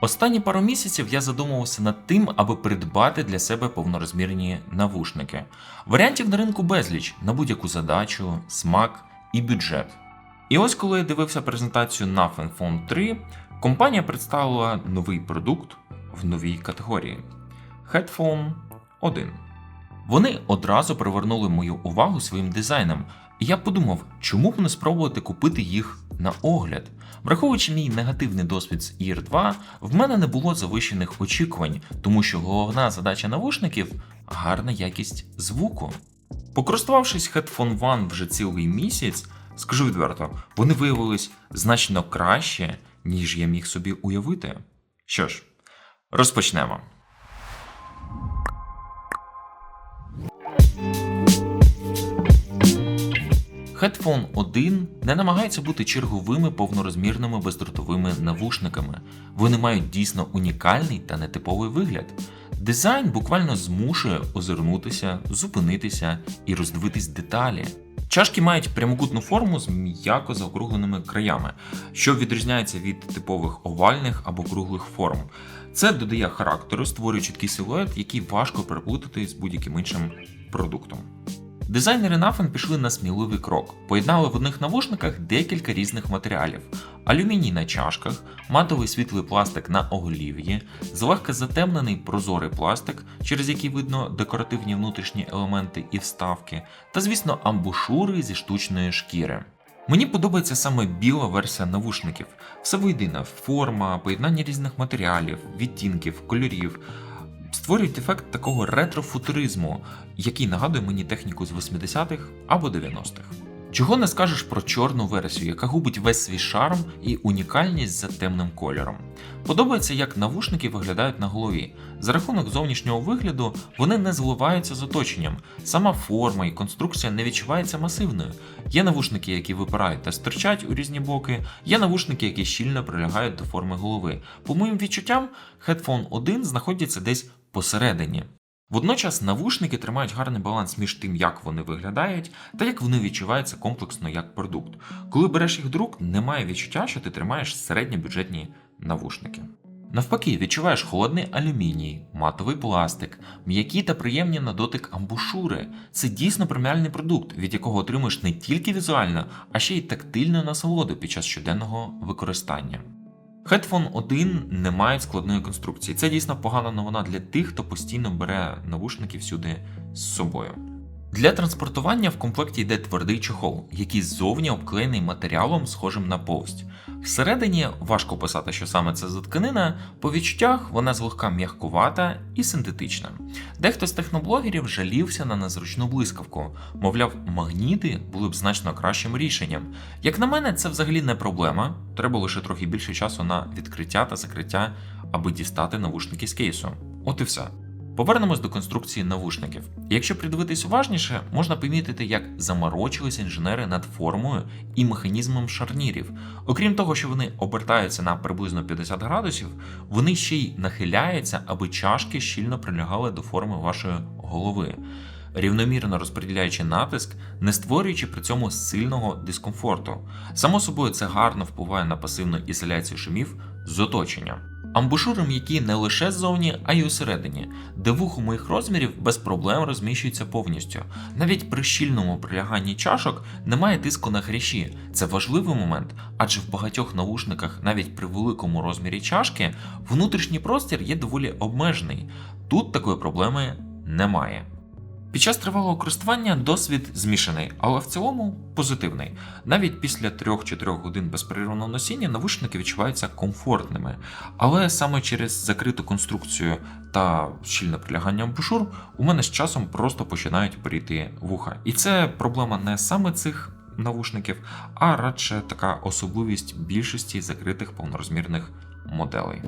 Останні пару місяців я задумувався над тим, аби придбати для себе повнорозмірні навушники. Варіантів на ринку безліч на будь-яку задачу, смак і бюджет. І ось коли я дивився презентацію Nothing Phone 3, компанія представила новий продукт в новій категорії Headphone 1. Вони одразу привернули мою увагу своїм дизайном, я подумав, чому б не спробувати купити їх на огляд. Враховуючи мій негативний досвід з Ear 2, в мене не було завищених очікувань, тому що головна задача навушників гарна якість звуку. Покористувавшись Headphone One вже цілий місяць, скажу відверто, вони виявились значно краще, ніж я міг собі уявити. Що ж, розпочнемо. Headphone 1 не намагається бути черговими повнорозмірними бездротовими навушниками. Вони мають дійсно унікальний та нетиповий вигляд. Дизайн буквально змушує озирнутися, зупинитися і роздивитись деталі. Чашки мають прямокутну форму з м'яко заокругленими краями, що відрізняється від типових овальних або круглих форм. Це додає характеру, створює чіткий силует, який важко переплутати з будь-яким іншим продуктом. Дизайнери Nothing пішли на сміливий крок, поєднали в одних навушниках декілька різних матеріалів: алюміній на чашках, матовий світлий пластик на оголів'ї, злегка затемнений прозорий пластик, через який видно декоративні внутрішні елементи і вставки, та, звісно, амбушури зі штучної шкіри. Мені подобається саме біла версія навушників. Все воєдине форма, поєднання різних матеріалів, відтінків, кольорів. Створюють ефект такого ретрофутуризму, який нагадує мені техніку з 80-х або 90-х. Чого не скажеш про чорну версію, яка губить весь свій шарм і унікальність за темним кольором. Подобається, як навушники виглядають на голові. За рахунок зовнішнього вигляду вони не зливаються з оточенням. Сама форма і конструкція не відчувається масивною. Є навушники, які випирають та стирчать у різні боки, є навушники, які щільно прилягають до форми голови. По моїм відчуттям, Headphone 1 знаходиться десь посередині. Водночас навушники тримають гарний баланс між тим, як вони виглядають, та як вони відчуваються комплексно як продукт. Коли береш їх друк, немає відчуття, що ти тримаєш середньобюджетні навушники. Навпаки, відчуваєш холодний алюміній, матовий пластик, м'які та приємні на дотик амбушури. Це дійсно преміальний продукт, від якого отримуєш не тільки візуально, а ще й тактильну насолоду під час щоденного використання. Headphone 1 не має складної конструкції. Це дійсно погана новина для тих, хто постійно бере навушники всюди з собою. Для транспортування в комплекті йде твердий чохол, який ззовні обклеєний матеріалом, схожим на повсть. Всередині важко писати, що саме це за тканина, по відчуттях вона злегка м'ягкувата і синтетична. Дехто з техноблогерів жалівся на незручну блискавку, мовляв, магніти були б значно кращим рішенням. Як на мене, це взагалі не проблема, треба лише трохи більше часу на відкриття та закриття, аби дістати навушники з кейсу. От і все. Повернемось до конструкції навушників. Якщо придивитись уважніше, можна помітити, як заморочились інженери над формою і механізмом шарнірів. Окрім того, що вони обертаються на приблизно 50 градусів, вони ще й нахиляються, аби чашки щільно прилягали до форми вашої голови, рівномірно розподіляючи натиск, не створюючи при цьому сильного дискомфорту. Само собою, це гарно впливає на пасивну ізоляцію шумів з оточення. Амбушури які не лише ззовні, а й усередині, де вухо моїх розмірів без проблем розміщується повністю. Навіть при щільному приляганні чашок немає тиску на хрящі. Це важливий момент, адже в багатьох навушниках, навіть при великому розмірі чашки, внутрішній простір є доволі обмежений. Тут такої проблеми немає. Під час тривалого користування досвід змішаний, але в цілому позитивний. Навіть після 3-4 годин безперервного носіння навушники відчуваються комфортними, але саме через закриту конструкцію та щільне прилягання амбушур у мене з часом просто починають поріти вуха. І це проблема не саме цих навушників, а радше така особливість більшості закритих повнорозмірних моделей.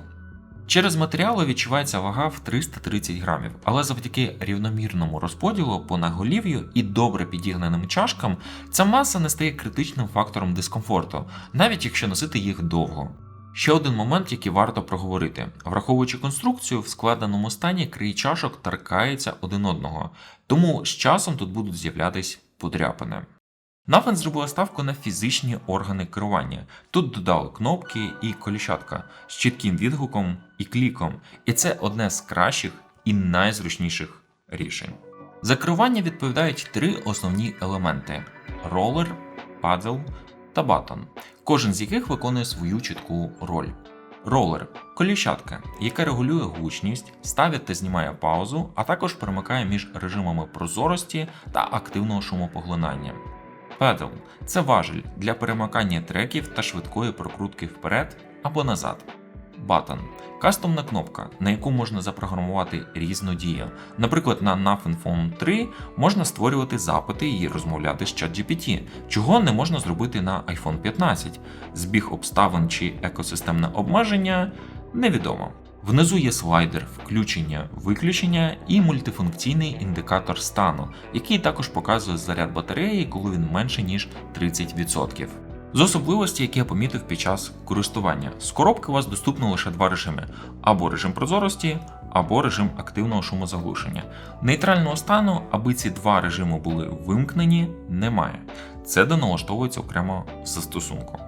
Через матеріали відчувається вага в 330 грамів, але завдяки рівномірному розподілу по наголів'ю і добре підігнаним чашкам ця маса не стає критичним фактором дискомфорту, навіть якщо носити їх довго. Ще один момент, який варто проговорити. Враховуючи конструкцію, в складеному стані краї чашок торкаються один одного, тому з часом тут будуть з'являтись подряпини. Nothing зробила ставку на фізичні органи керування. Тут додали кнопки і коліщатка з чітким відгуком і кліком, і це одне з кращих і найзручніших рішень. За керування відповідають три основні елементи: ролер, падзл та батон, кожен з яких виконує свою чітку роль. Ролер коліщатка, яка регулює гучність, ставить та знімає паузу, а також перемикає між режимами прозорості та активного шумопоглинання. Pedal – це важель для перемикання треків та швидкої прокрутки вперед або назад. Button – кастомна кнопка, на яку можна запрограмувати різну дію. Наприклад, на Nothing Phone 3 можна створювати запити і розмовляти з ChatGPT, чого не можна зробити на iPhone 15. Збіг обставин чи екосистемне обмеження невідомо. Внизу є слайдер включення, виключення і мультифункційний індикатор стану, який також показує заряд батареї, коли він менше ніж 30%. З особливості, які я помітив під час користування, з коробки у вас доступно лише два режими: або режим прозорості, або режим активного шумозаглушення. Нейтрального стану, аби ці два режими були вимкнені, немає. Це доналаштовується окремо в застосунку.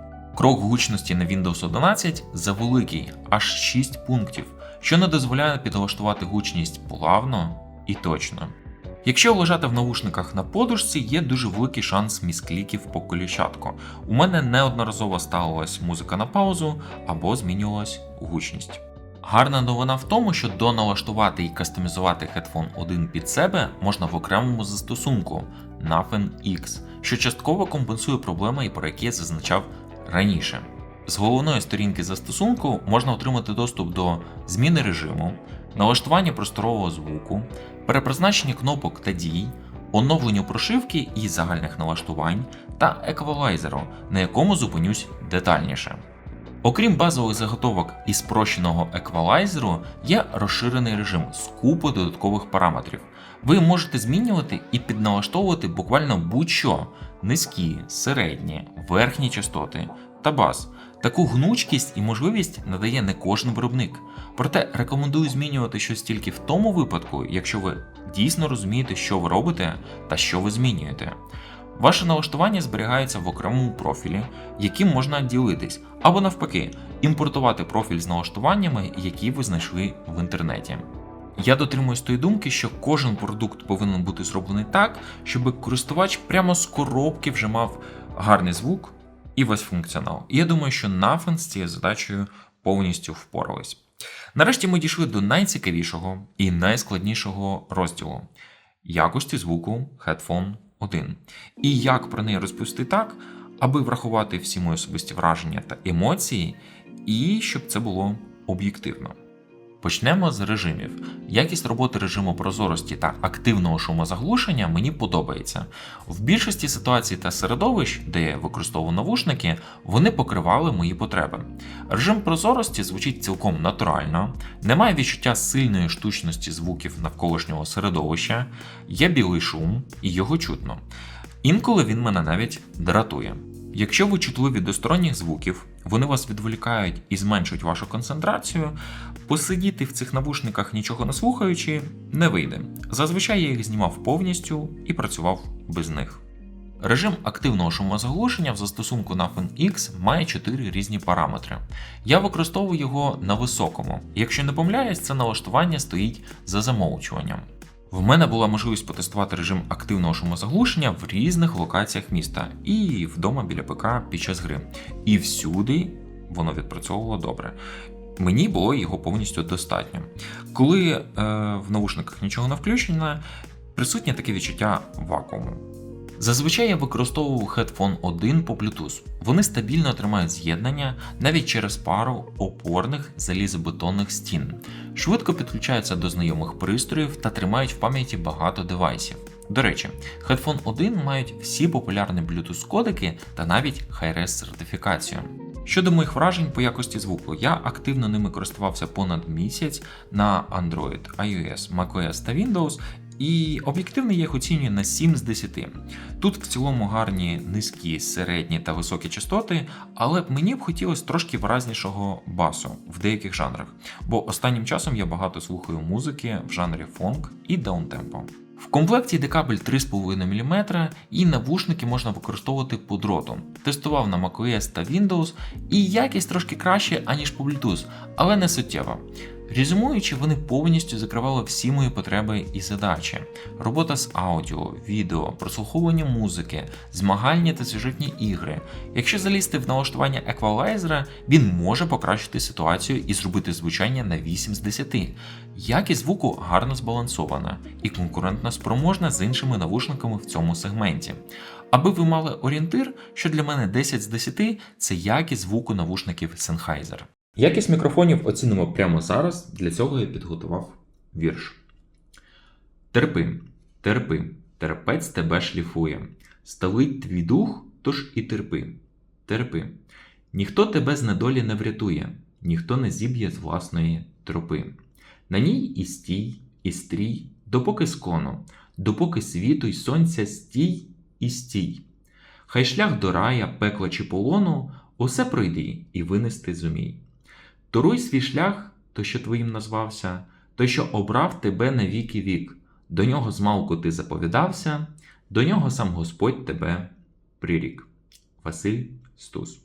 Крок гучності на Windows 11 завеликий, аж 6 пунктів, що не дозволяє підлаштувати гучність плавно і точно. Якщо лежати в навушниках на подушці, є дуже великий шанс міскліків по коліщатку. У мене неодноразово ставилась музика на паузу або змінювалась гучність. Гарна новина в тому, що доналаштувати і кастомізувати Headphone 1 під себе можна в окремому застосунку Nothing X, що частково компенсує проблеми, про які я зазначав раніше. З головної сторінки застосунку можна отримати доступ до зміни режиму, налаштування просторового звуку, перепризначення кнопок та дій, оновленню прошивки і загальних налаштувань та еквалайзеру, на якому зупинюсь детальніше. Окрім базових заготовок і спрощеного еквалайзеру, є розширений режим з купою додаткових параметрів. Ви можете змінювати і підналаштовувати буквально будь-що низькі, середні, верхні частоти та бас. Таку гнучкість і можливість надає не кожен виробник. Проте рекомендую змінювати щось тільки в тому випадку, якщо ви дійсно розумієте, що ви робите та що ви змінюєте. Ваше налаштування зберігається в окремому профілі, яким можна ділитись, або навпаки, імпортувати профіль з налаштуваннями, які ви знайшли в інтернеті. Я дотримуюсь тої думки, що кожен продукт повинен бути зроблений так, щоб користувач прямо з коробки вже мав гарний звук і весь функціонал. І я думаю, що Nothing з цією задачею повністю впорались. Нарешті ми дійшли до найцікавішого і найскладнішого розділу якості звуку Headphone 1. І як про неї розповісти так, аби врахувати всі мої особисті враження та емоції, і щоб це було об'єктивно. Почнемо з режимів. Якість роботи режиму прозорості та активного шумозаглушення мені подобається. В більшості ситуацій та середовищ, де я використовую навушники, вони покривали мої потреби. Режим прозорості звучить цілком натурально, немає відчуття сильної штучності звуків навколишнього середовища, є білий шум і його чутно. Інколи він мене навіть дратує. Якщо ви чутливі до сторонніх звуків, вони вас відволікають і зменшують вашу концентрацію, посидіти в цих навушниках нічого не слухаючи не вийде. Зазвичай я їх знімав повністю і працював без них. Режим активного шумозаглушення в застосунку Nothing X має 4 різні параметри. Я використовую його на високому. Якщо не помиляюсь, це налаштування стоїть за замовчуванням. В мене була можливість потестувати режим активного шумозаглушення в різних локаціях міста і вдома біля ПК під час гри. І всюди воно відпрацьовувало добре. Мені було його повністю достатньо. Коли е, в наушниках нічого не включено, присутнє таке відчуття вакууму. Зазвичай я використовував Headphone 1 по Bluetooth. Вони стабільно тримають з'єднання навіть через пару опорних залізобетонних стін, швидко підключаються до знайомих пристроїв та тримають в пам'яті багато девайсів. До речі, Headphone 1 мають всі популярні Bluetooth кодики та навіть Hi-Res сертифікацію. Щодо моїх вражень по якості звуку, я активно ними користувався понад місяць на Android, iOS, macOS та Windows, і об'єктивно я їх оцінюю на 7 з 10. Тут в цілому гарні низькі, середні та високі частоти, але мені б хотілося трошки виразнішого басу в деяких жанрах, бо останнім часом я багато слухаю музики в жанрі фонк і даунтемпо. В комплекті йде кабель 3,5 мм і навушники можна використовувати по дроту. Тестував на macOS та Windows, і якість трошки краще, аніж по Bluetooth, але не суттєво. Резюмуючи, вони повністю закривали всі мої потреби і задачі: робота з аудіо, відео, прослуховування музики, змагальні та сюжетні ігри. Якщо залізти в налаштування еквалайзера, він може покращити ситуацію і зробити звучання на 8 з 10. Якість звуку гарно збалансована і конкурентно спроможна з іншими навушниками в цьому сегменті. Аби ви мали орієнтир, що для мене 10 з 10 це якість звуку навушників Sennheiser. Якість мікрофонів оцінимо прямо зараз. Для цього я підготував вірш. Терпи, терпи, терпець тебе шліфує. Сталить твій дух, тож і терпи, терпи. Ніхто тебе з недолі не врятує, ніхто не зіб'є з власної тропи. На ній і стій, і стрій, допоки скону, допоки світу й сонця стій і стій. Хай шлях до рая, пекла чи полону, усе пройди і винести зумій. Торуй свій шлях, той, що твоїм назвався, той, що обрав тебе на віки вік, до нього змалку ти заповідався, до нього сам Господь тебе прирік. Василь Стус.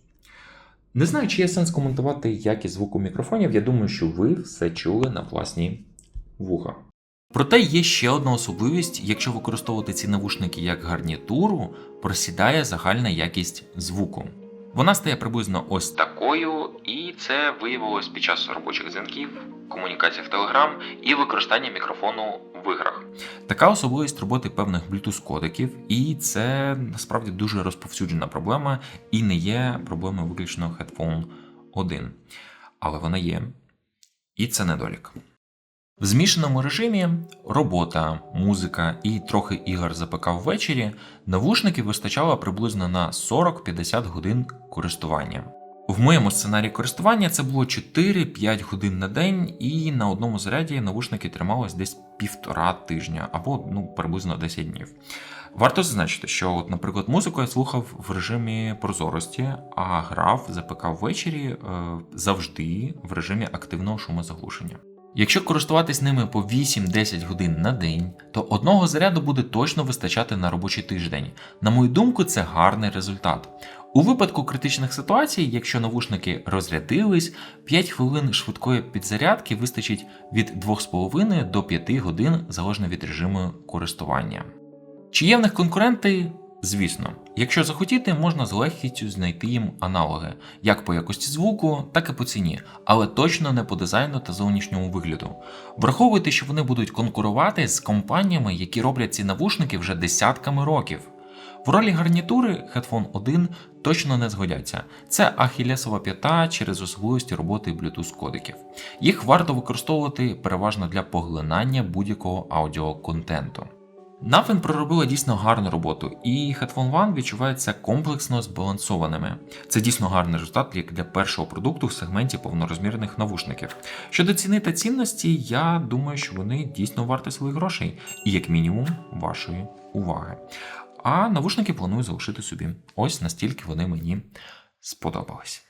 Не знаю, чи є сенс коментувати якість звуку мікрофонів. Я думаю, що ви все чули на власні вуха. Проте є ще одна особливість: якщо використовувати ці навушники як гарнітуру, просідає загальна якість звуку. Вона стає приблизно ось такою, і це виявилось під час робочих дзвінків, комунікації в Telegram і використання мікрофону в іграх. Така особливість роботи певних Bluetooth кодеків, і це насправді дуже розповсюджена проблема і не є проблемою виключно Headphone 1. Але вона є, і це недолік. В змішаному режимі робота, музика і трохи ігор за ввечері навушників вистачало приблизно на 40-50 годин користування. В моєму сценарії користування це було 4-5 годин на день, і на одному заряді навушники тримались десь півтора тижня або ну, приблизно 10 днів. Варто зазначити, що, от, наприклад, музику я слухав в режимі прозорості, а грав за ввечері е, завжди в режимі активного шумозаглушення. Якщо користуватись ними по 8-10 годин на день, то одного заряду буде точно вистачати на робочий тиждень. На мою думку, це гарний результат. У випадку критичних ситуацій, якщо навушники розрядились, 5 хвилин швидкої підзарядки вистачить від 2,5 до 5 годин залежно від режиму користування. Чи є в них конкуренти? Звісно, якщо захотіти, можна з легкістю знайти їм аналоги як по якості звуку, так і по ціні, але точно не по дизайну та зовнішньому вигляду. Враховуйте, що вони будуть конкурувати з компаніями, які роблять ці навушники вже десятками років. В ролі гарнітури Headphone 1 точно не згодяться. Це ахілесова п'ята через особливості роботи Bluetooth кодеків. Їх варто використовувати переважно для поглинання будь-якого аудіоконтенту. Nothing проробила дійсно гарну роботу, і Headphone One відчуваються комплексно збалансованими. Це дійсно гарний результат як для першого продукту в сегменті повнорозмірних навушників. Щодо ціни та цінності, я думаю, що вони дійсно варті своїх грошей, і як мінімум вашої уваги. А навушники планую залишити собі. Ось настільки вони мені сподобались.